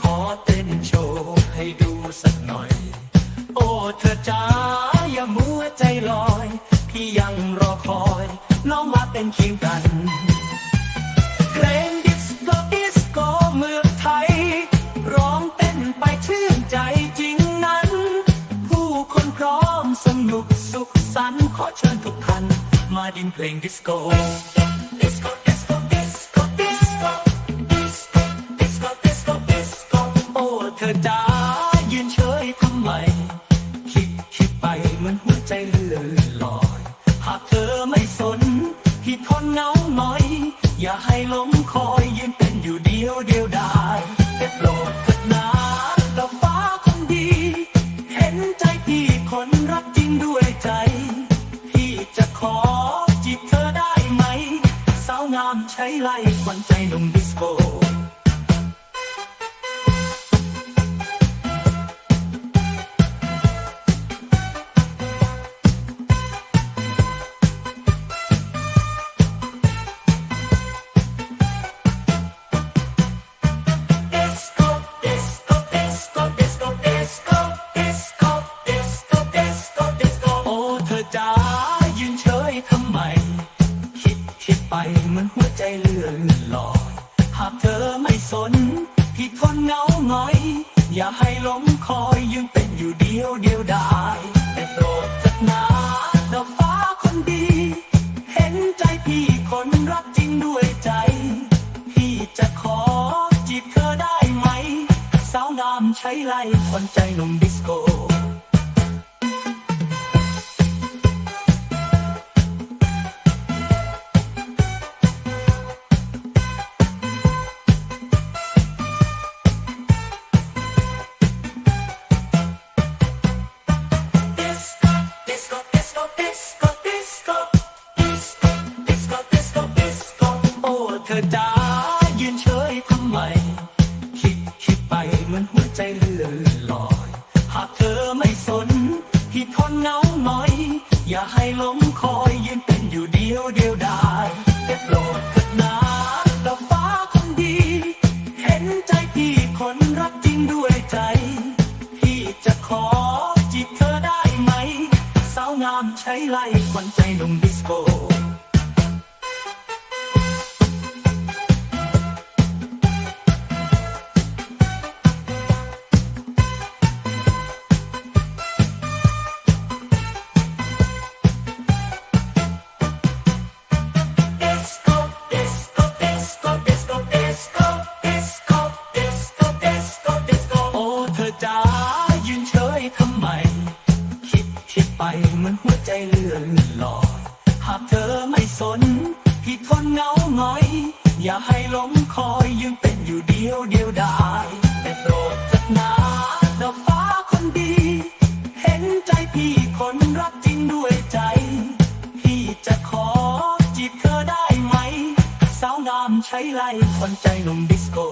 ขอเต้นโชว์ให้ดูสักหน่อย โอ้เธอจ้า ต้นเคียงกันเพลงดิสโก้ดิสโก้เมืองไทย ร้องเต้นไปชื่นใจจริงนั้น ผู้คนพร้อมสนุกสุขสันต์ขอเชิญทุกท่านมาดินเพลงดิสโก้ดิสโก้ดิสโก้ดิสโก้ดิสโก้ดิสโก้ดิสโก้ดิสโก้ดิสโก้โอ้เธอจ้ายืนเฉยทำไม คิดคิดไปเหมือนหัวใจเลื่อนลอย หากเธอไม่สน แต่โปรดเถิดนะเราฟ้าคนดี เห็นใจพี่คนรักจริงด้วยใจ พี่จะขอจีบเธอได้ไหม สาวงามใช้ไล่ควันใจหนุ่มดิสโก้ หมือนหัวใจเลื่อนลอย หากเธอไม่สนพี่ทนเงาหงอย อย่าให้ล้มคอยยืนเป็นอยู่เดียวเดียวได้แต่โปรดเถิดนะดอกฟ้าคนดี เห็นใจพี่คนรักจริงด้วยใจ พี่จะขอจีบเธอได้ไหม สาวงามใช้ไล่คนใจนุ่มดิสโก้ อไม่สนพี่ทนเหงาหน่อย อย่าให้ล้มคอยยืนเป็นอยู่เดียวเดียวได้แต่โปรดเถิดนะดอกฟ้าคนดี เห็นใจพี่คนรักจริงด้วยใจ พี่จะขอจีบเธอได้ไหม สาวงามใช้ไล่ควันใจนุ่มดิสโก้ พี่ทนเหงาหงอย อย่าให้ล้มคอยยังเป็นอยู่เดียวเดียวได้แต่โปรดเถิดนาดอกฟ้าคนดี เห็นใจพี่คนรักจริงด้วยใจ พี่จะขอจีบเธอได้ไหม สาวงามใช้ไล่คนใจหนุ่มดิสโก้